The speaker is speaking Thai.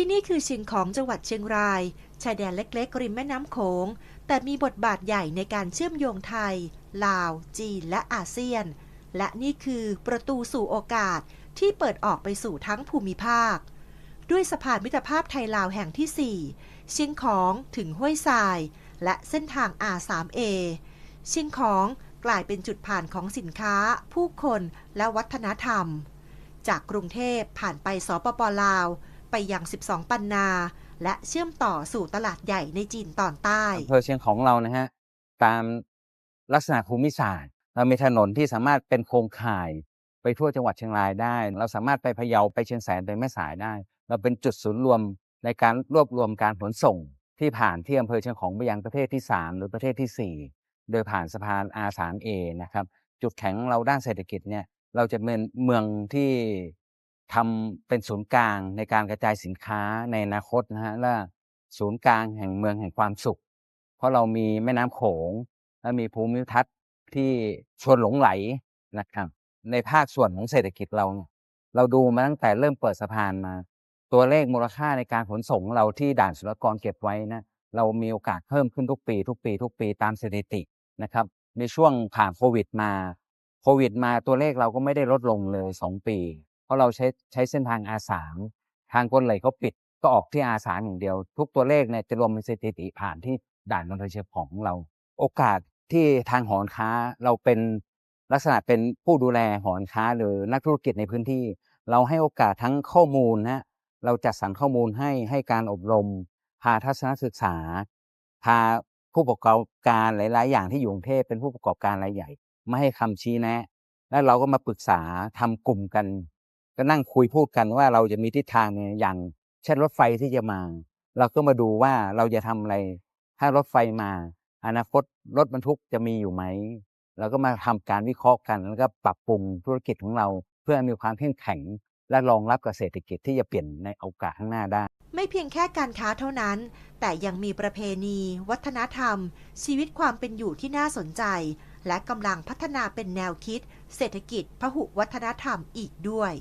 ที่นี่คือชียงของจังหวัดเชียงราย ชายแดนเล็กๆ ริมแม่น้ำโขง แต่มีบทบาทใหญ่ในการเชื่อมโยงไทย ลาว จีน และอาเซียน และนี่คือประตูสู่โอกาสที่เปิดออกไปสู่ทั้งภูมิภาค ด้วยสะพานมิตรภาพไทยลาวแห่งที่ 4 เชียงของถึงห้วยทราย และเส้นทาง R3A เชียงของกลายเป็นจุดผ่านของสินค้า ผู้คนและวัฒนธรรม จากกรุงเทพผ่านไปสปปลาว ไปยัง 12 ปันนา และเชื่อมต่อสู่ตลาดใหญ่ในจีนตอนใต้อำเภอเชียงของเรานะฮะตามลักษณะภูมิศาสตร์ เรามีถนนที่สามารถเป็นโครงข่ายไปทั่วจังหวัดเชียงรายได้ เราสามารถไปพะเยาไปเชียงแสนไปแม่สายได้ เราเป็นจุดศูนย์รวมในการรวบรวมการขนส่งที่ผ่านที่อำเภอเชียงของไปยังประเทศที่ 3 หรือประเทศที่ 4 โดยผ่านสะพาน R3A นะครับ จุดแข็งเราด้านเศรษฐกิจเนี่ยเราจะเป็นเมืองที่ ทำเป็นศูนย์กลางในการกระจายสินค้าในอนาคตนะฮะและศูนย์กลางแห่งเมืองแห่งความสุข เพราะเรามีแม่น้ำโขง และมีภูมิทัศน์ที่ชวนหลงไหลนะครับ ในภาคส่วนของเศรษฐกิจเราเนี่ยเราดูมาตั้งแต่เริ่มเปิดสะพานมา ตัวเลขมูลค่าในการขนส่งเราที่ด่านศุลกากรเก็บไว้นะเรามีโอกาสเพิ่มขึ้นทุกปี ทุกปี ทุกปีตามสถิตินะครับ ในช่วงผ่านโควิดมาโควิดมาตัวเลขเราก็ไม่ได้ลดลงเลย 2 ปี เพราะเราใช้ใช้เส้นทาง R3 ทางคนเลเขาปิดก็ออกที่ R3 อย่างเดียว ทุกตัวเลขเนี่ยจะรวมเป็นสถิติผ่านที่ด่านมณฑลเชียงของเรา โอกาสที่ทางหอการค้าเราเป็นลักษณะเป็นผู้ดูแลหอการค้าหรือนักธุรกิจในพื้นที่ เราให้โอกาสทั้งข้อมูลนะเราจัดสรรข้อมูลให้ให้การอบรม พาทัศนศึกษา พาผู้ประกอบการหลาย ๆ อย่างที่อยู่กรุงเทพเป็นผู้ประกอบการรายใหญ่มาให้คำชี้แนะ แล้วเราก็มาปรึกษาทำกลุ่มกัน ก็นั่งคุยพูดกันว่าเราจะมีทิศทางเนี่ยอย่าง เช่นรถไฟที่จะมา เราก็มาดูว่าเราจะทำอะไร ถ้ารถไฟมา อนาคตรถบรรทุกจะมีอยู่ไหมเราก็มาทำการวิเคราะห์กัน แล้วก็ปรับปรุงธุรกิจของเรา เพื่อมีความเข้มแข็ง และรองรับกับเศรษฐกิจที่จะเปลี่ยนในโอกาสข้างหน้าได้ ไม่เพียงแค่การค้าเท่านั้น แต่ยังมีประเพณี วัฒนธรรม ชีวิตความเป็นอยู่ที่น่าสนใจ และกำลังพัฒนาเป็นแนวคิด เศรษฐกิจพหุวัฒนธรรมอีกด้วย